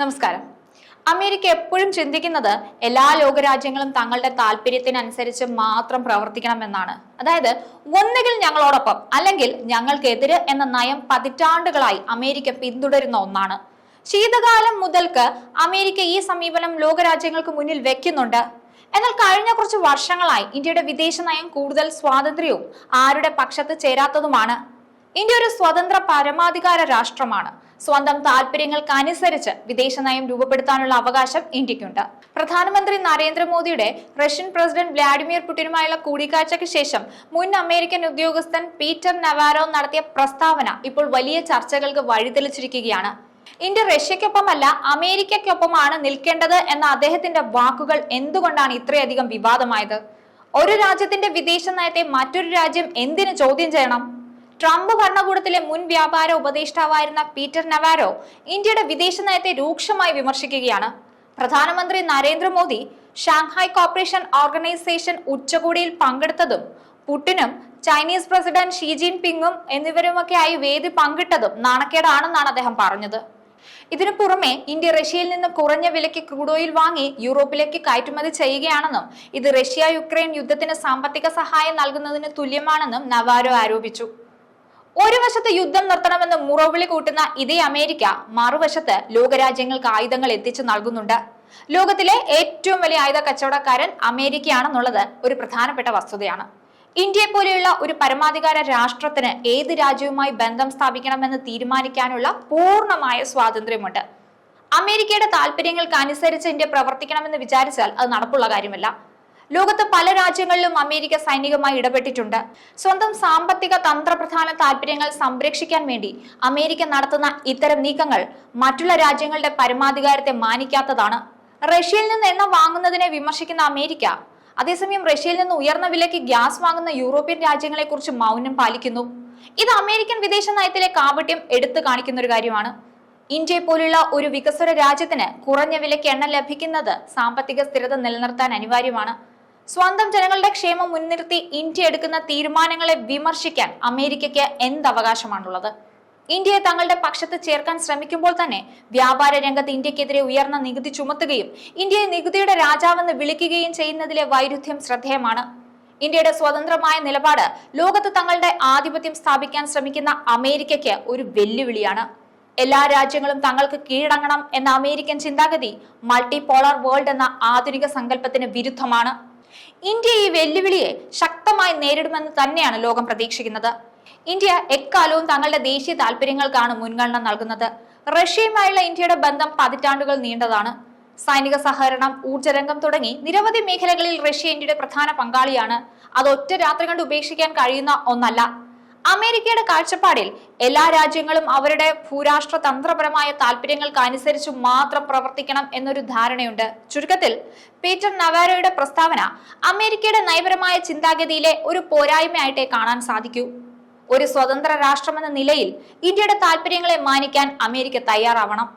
നമസ്കാരം. അമേരിക്ക എപ്പോഴും ചിന്തിക്കുന്നത് എല്ലാ ലോകരാജ്യങ്ങളും തങ്ങളുടെ താല്പര്യത്തിനനുസരിച്ച് മാത്രം പ്രവർത്തിക്കണമെന്നാണ്. അതായത് ഒന്നുകിൽ ഞങ്ങളോടൊപ്പം അല്ലെങ്കിൽ ഞങ്ങൾക്കെതിര് എന്ന നയം പതിറ്റാണ്ടുകളായി അമേരിക്ക പിന്തുടരുന്ന ഒന്നാണ്. ശീതകാലം മുതൽക്ക് അമേരിക്ക ഈ സമീപനം ലോകരാജ്യങ്ങൾക്ക് മുന്നിൽ വെക്കുന്നുണ്ട്. എന്നാൽ കഴിഞ്ഞ കുറച്ച് വർഷങ്ങളായി ഇന്ത്യയുടെ വിദേശ നയം കൂടുതൽ സ്വാതന്ത്ര്യവും ആരുടെ പക്ഷത്ത് ചേരാത്തതുമാണ്. ഇന്ത്യ ഒരു സ്വതന്ത്ര പരമാധികാര രാഷ്ട്രമാണ്. സ്വന്തം താൽപര്യങ്ങൾക്കനുസരിച്ച് വിദേശ നയം രൂപപ്പെടുത്താനുള്ള അവകാശം ഇന്ത്യക്കുണ്ട്. പ്രധാനമന്ത്രി നരേന്ദ്രമോദിയുടെ റഷ്യൻ പ്രസിഡന്റ് വ്ളാഡിമിർ പുടിനുമായുള്ള കൂടിക്കാഴ്ചയ്ക്ക് ശേഷം മുൻ അമേരിക്കൻ ഉദ്യോഗസ്ഥൻ പീറ്റർ നവാരോ നടത്തിയ പ്രസ്താവന ഇപ്പോൾ വലിയ ചർച്ചകൾക്ക് വഴിതെളിച്ചിരിക്കുകയാണ്. ഇന്ത്യ റഷ്യക്കൊപ്പമല്ല അമേരിക്കയ്ക്കൊപ്പമാണ് നിൽക്കേണ്ടത് എന്ന അദ്ദേഹത്തിന്റെ വാക്കുകൾ എന്തുകൊണ്ടാണ് ഇത്രയധികം വിവാദമായത്? ഒരു രാജ്യത്തിന്റെ വിദേശ നയത്തെ മറ്റൊരു രാജ്യം എന്തിനു ചോദ്യം ചെയ്യണം? ട്രംപ് ഭരണകൂടത്തിലെ മുൻ വ്യാപാര ഉപദേഷ്ടാവായിരുന്ന പീറ്റർ നവാരോ ഇന്ത്യയുടെ വിദേശ നയത്തെ രൂക്ഷമായി വിമർശിക്കുകയാണ്. പ്രധാനമന്ത്രി നരേന്ദ്രമോദി ഷാങ്ഹായ് കോർപ്പറേഷൻ ഓർഗനൈസേഷൻ ഉച്ചകോടിയിൽ പങ്കെടുത്തതും പുട്ടിനും ചൈനീസ് പ്രസിഡന്റ് ഷീ ജിൻ പിങ്ങും എന്നിവരുമൊക്കെയായി വേദി പങ്കിട്ടതും നാണക്കേടാണെന്നാണ് അദ്ദേഹം പറഞ്ഞത്. ഇതിനു പുറമെ ഇന്ത്യ റഷ്യയിൽ നിന്ന് കുറഞ്ഞ വിലയ്ക്ക് ക്രൂഡ് ഓയിൽ വാങ്ങി യൂറോപ്പിലേക്ക് കയറ്റുമതി ചെയ്യുകയാണെന്നും ഇത് റഷ്യ യുക്രൈൻ യുദ്ധത്തിന് സാമ്പത്തിക സഹായം നൽകുന്നതിന് തുല്യമാണെന്നും നവാരോ ആരോപിച്ചു. ഒരു വശത്ത് യുദ്ധം നിർത്തണമെന്ന് മുറവിളി കൂട്ടുന്ന ഇതേ അമേരിക്ക മറുവശത്ത് ലോകരാജ്യങ്ങൾക്ക് ആയുധങ്ങൾ എത്തിച്ചു നൽകുന്നുണ്ട്. ലോകത്തിലെ ഏറ്റവും വലിയ ആയുധ കച്ചവടക്കാരൻ അമേരിക്കയാണെന്നുള്ളത് ഒരു പ്രധാനപ്പെട്ട വസ്തുതയാണ്. ഇന്ത്യയെ പോലെയുള്ള ഒരു പരമാധികാര രാഷ്ട്രത്തിന് ഏത് രാജ്യവുമായി ബന്ധം സ്ഥാപിക്കണമെന്ന് തീരുമാനിക്കാനുള്ള പൂർണമായ സ്വാതന്ത്ര്യമുണ്ട്. അമേരിക്കയുടെ താല്പര്യങ്ങൾക്ക് അനുസരിച്ച് ഇന്ത്യ പ്രവർത്തിക്കണമെന്ന് വിചാരിച്ചാൽ അത് നടപ്പുള്ള കാര്യമല്ല. ലോകത്ത് പല രാജ്യങ്ങളിലും അമേരിക്ക സൈനികമായി ഇടപെട്ടിട്ടുണ്ട്. സ്വന്തം സാമ്പത്തിക തന്ത്രപ്രധാന താല്പര്യങ്ങൾ സംരക്ഷിക്കാൻ വേണ്ടി അമേരിക്ക നടത്തുന്ന ഇത്തരം നീക്കങ്ങൾ മറ്റുള്ള രാജ്യങ്ങളുടെ പരമാധികാരത്തെ മാനിക്കാത്തതാണ്. റഷ്യയിൽ നിന്ന് എണ്ണ വാങ്ങുന്നതിനെ വിമർശിക്കുന്ന അമേരിക്ക അതേസമയം റഷ്യയിൽ നിന്ന് ഉയർന്ന വിലയ്ക്ക് ഗ്യാസ് വാങ്ങുന്ന യൂറോപ്യൻ രാജ്യങ്ങളെ കുറിച്ച് മൗനം പാലിക്കുന്നു. ഇത് അമേരിക്കൻ വിദേശ നയത്തിലെ കാപട്യം എടുത്തു കാണിക്കുന്ന ഒരു കാര്യമാണ്. ഇന്ത്യയെ പോലുള്ള ഒരു വികസ്വര രാജ്യത്തിന് കുറഞ്ഞ വിലയ്ക്ക് എണ്ണ ലഭിക്കുന്നത് സാമ്പത്തിക സ്ഥിരത നിലനിർത്താൻ അനിവാര്യമാണ്. സ്വന്തം ജനങ്ങളുടെ ക്ഷേമം മുൻനിർത്തി ഇന്ത്യ എടുക്കുന്ന തീരുമാനങ്ങളെ വിമർശിക്കാൻ അമേരിക്കയ്ക്ക് എന്തവകാശമാണുള്ളത്? ഇന്ത്യയെ തങ്ങളുടെ പക്ഷത്ത് ചേർക്കാൻ ശ്രമിക്കുമ്പോൾ തന്നെ വ്യാപാര രംഗത്ത് ഇന്ത്യക്കെതിരെ ഉയർന്ന നികുതി ചുമത്തുകയും ഇന്ത്യയെ നികുതിയുടെ രാജാവെന്ന് വിളിക്കുകയും ചെയ്യുന്നതിലെ വൈരുദ്ധ്യം ശ്രദ്ധേയമാണ്. ഇന്ത്യയുടെ സ്വതന്ത്രമായ നിലപാട് ലോകത്ത് തങ്ങളുടെ ആധിപത്യം സ്ഥാപിക്കാൻ ശ്രമിക്കുന്ന അമേരിക്കയ്ക്ക് ഒരു വെല്ലുവിളിയാണ്. എല്ലാ രാജ്യങ്ങളും തങ്ങൾക്ക് കീഴടങ്ങണം എന്ന അമേരിക്കൻ ചിന്താഗതി മൾട്ടിപോളാർ വേൾഡ് എന്ന ആധുനിക സങ്കല്പത്തിന് വിരുദ്ധമാണ്. ഇന്ത്യ ഈ വെല്ലുവിളിയെ ശക്തമായി നേരിടുമെന്ന് തന്നെയാണ് ലോകം പ്രതീക്ഷിക്കുന്നത്. ഇന്ത്യ എക്കാലവും തങ്ങളുടെ ദേശീയ താല്പര്യങ്ങൾക്കാണ് മുൻഗണന നൽകുന്നത്. റഷ്യയുമായുള്ള ഇന്ത്യയുടെ ബന്ധം പതിറ്റാണ്ടുകൾ നീണ്ടതാണ്. സൈനിക സഹകരണം ഊർജരംഗം തുടങ്ങി നിരവധി മേഖലകളിൽ റഷ്യ ഇന്ത്യയുടെ പ്രധാന പങ്കാളിയാണ്. അത് ഒറ്റ രാത്രി കൊണ്ട് ഉപേക്ഷിക്കാൻ കഴിയുന്ന ഒന്നല്ല. അമേരിക്കയുടെ കാഴ്ചപ്പാടിൽ എല്ലാ രാജ്യങ്ങളും അവരുടെ ഭൂരാഷ്ട്ര തന്ത്രപരമായ താല്പര്യങ്ങൾക്ക് അനുസരിച്ച് മാത്രം പ്രവർത്തിക്കണം എന്നൊരു ധാരണയുണ്ട്. ചുരുക്കത്തിൽ പീറ്റർ നവാരോയുടെ പ്രസ്താവന അമേരിക്കയുടെ നയപരമായ ചിന്താഗതിയിലെ ഒരു പോരായ്മയായിട്ടേ കാണാൻ സാധിക്കൂ. ഒരു സ്വതന്ത്ര രാഷ്ട്രമെന്ന നിലയിൽ ഇന്ത്യയുടെ താല്പര്യങ്ങളെ മാനിക്കാൻ അമേരിക്ക തയ്യാറാവണം.